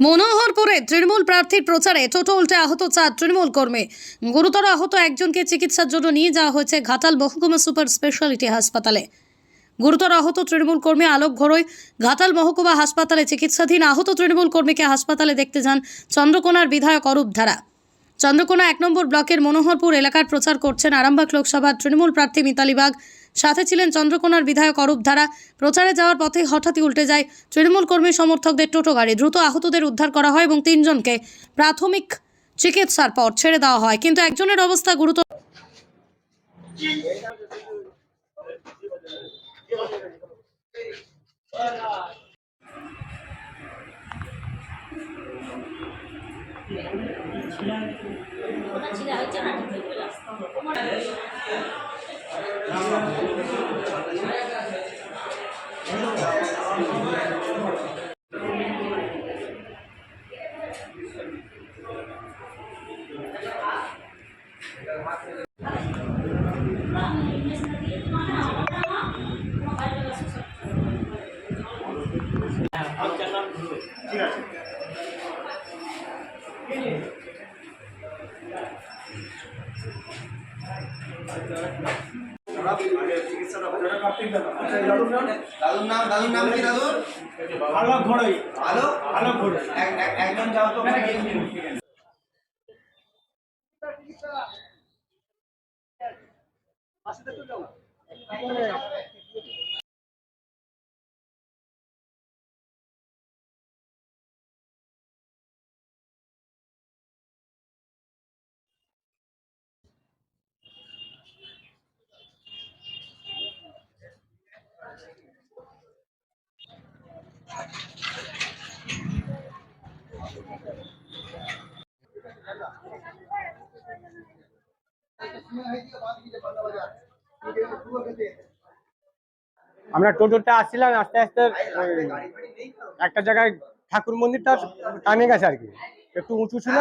মনোহরপুরে তৃণমূল প্রার্থীর প্রচারে টোটো উল্টে আহত চার তৃণমূল কর্মী। গুরুতর আহত একজনকে চিকিৎসার জন্য নিয়ে যাওয়া হয়েছে ঘাটাল মহকুমা সুপার স্পেশালিটি হাসপাতালে। গুরুতর আহত তৃণমূল কর্মী আলোক ঘরোই ঘাটাল মহকুমা হাসপাতালে চিকিৎসাধীন আহত তৃণমূল কর্মীকে হাসপাতালে দেখতে যান চন্দ্রকোনার বিধায়ক অরূপ ধারা। চন্দ্রকোনা এক নম্বর ব্লকের মনোহরপুর এলাকার প্রচার করছেন আরামবাগ লোকসভার তৃণমূল প্রার্থী মিতালি বাগ। সাথে ছিলেন চন্দ্রকোনার বিধায়ক অরূপ ধারা। প্রচারে যাওয়ার পথে হঠাৎই উল্টে যায় তৃণমূল কর্মী সমর্থকদের টোটো গাড়ি। দ্রুত আহতদের উদ্ধার করা হয় এবং তিনজনকে প্রাথমিক চিকিৎসার পর ছেড়ে দেওয়া হয়। কিন্তু একজনের অবস্থা গুরুতর। হ্যাঁ, ঠিক আছে। দাদুর নাম দাদুর নাম কি দাদুর আলোক ঘড়ই আলো আলোক ঘড়ই এক- একজন যাও। তো আমরা টোটোটা আসছিলাম, আস্তে আস্তে একটা জায়গায় ঠাকুর মন্দিরটা টানে গেছে আর কি। একটু উঁচু ছিল,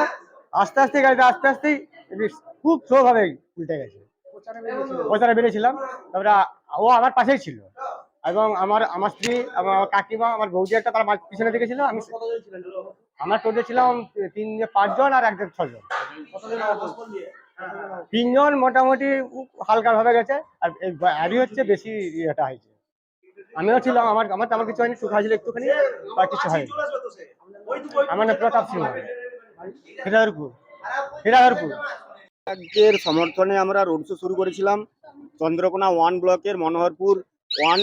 আস্তে আস্তে গাড়িটা আস্তে আস্তেই খুব স্লো ভাবে উল্টে গেছে। প্রচারে বেরিয়েছিলাম, তারপরে ও আমার পাশেই ছিল। এবং আমার আমার স্ত্রী, আমার কাকিমা, আমার বৌদি একটা তার পিছনে দেখেছিল আমি আমার টোটো ছিলাম তিন, পাঁচজন আর একজন ছজন। তিনজন মোটামুটি হালকা ভাবে গেছে, আর গাড়ি হচ্ছে বেশি ইয়েটা হয়েছে। আমিও ছিলাম, আমার আমার তেমন কিছু হয়নি শুকা ছিল একটুখানি, আর কিছু হয়নি। আমার নাম প্রতাপ সিংহ। হিরাদরপুর হিরাদরপুর এর সমর্থনে আমরা রোড শো শুরু করেছিলাম। চন্দ্রকোনা ওয়ান ব্লকের মনোহরপুর ওয়ান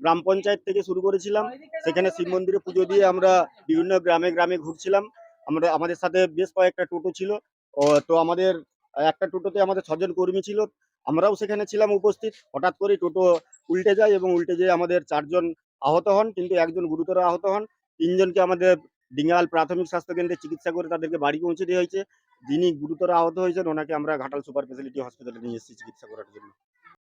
গ্রাম পঞ্চায়েত থেকে শুরু করেছিলাম। সেখানে শিব মন্দিরে পুজো দিয়ে আমরা বিভিন্ন গ্রামে গ্রামে ঘুরছিলাম। আমরা, আমাদের সাথে বেশ কয়েকটা টোটো ছিল। তো আমাদের, একটা টোটোতে আমাদের ছজন কর্মী ছিল। আমরাও সেখানে ছিলাম উপস্থিত। হঠাৎ করে টোটো উল্টে যায় এবং উল্টে যেয়ে আমাদের চারজন আহত হন, কিন্তু একজন গুরুতর আহত হন। তিনজনকে আমাদের ডিঙ্গাল প্রাথমিক স্বাস্থ্য কেন্দ্রে চিকিৎসা করে তাদেরকে বাড়ি পৌঁছে দেওয়া হয়েছে। যিনি গুরুতর আহত হয়েছেন, ওনাকে আমরা ঘাটাল সুপার স্পেশালিটি হসপিটালে নিয়ে এসেছি চিকিৎসা করার জন্য।